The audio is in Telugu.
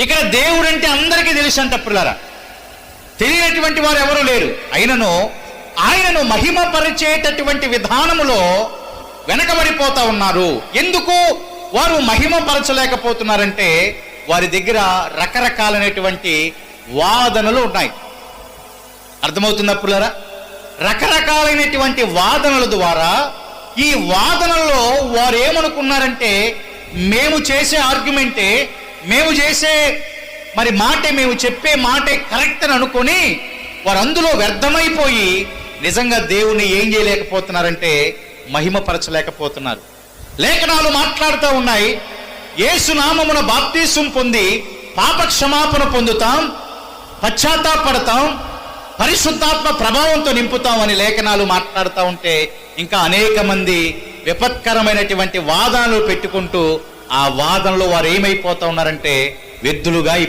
ఇక్కడ దేవుడు అంటే అందరికీ తెలుసు అంట పిల్లరా. తెలియనటువంటి వారు ఎవరు లేరు. అయినను ఆయనను మహిమపరిచేటటువంటి విధానములో వెనకబడిపోతా ఉన్నారు. ఎందుకు? వారు మహిమపరచలేకపోతున్నారంటే వారి దగ్గర రకరకాలైనటువంటి వాదనలు ఉన్నాయి. అర్థమవుతున్నప్పులరా రకరకాలైనటువంటి వాదనల ద్వారా ఈ వాదనల్లో వారు ఏమనుకున్నారంటే మేము చేసే ఆర్గ్యుమెంటే మేము చేసే మరి మాటే మేము చెప్పే మాటే కరెక్ట్ అని అనుకొని వారు అందులో వ్యర్థమైపోయి నిజంగా దేవుణ్ణి ఏం చేయలేకపోతున్నారంటే మహిమపరచలేకపోతున్నారు. లేఖనాలు మాట్లాడుతూ ఉన్నాయి. ఏసునామమున బాప్తీసం పొంది పాప క్షమాపణ పొందుతాం పశ్చాత్తాపడతాం పరిశుద్ధాత్మ ప్రభావంతో నింపుతాం అని లేఖనాలు మాట్లాడుతూ ఉంటే ఇంకా అనేక మంది విపత్కరమైనటువంటి వాదనలు పెట్టుకుంటూ ఆ వాదనలో వారు ఏమైపోతా ఉన్నారంటే వ్యర్థులుగా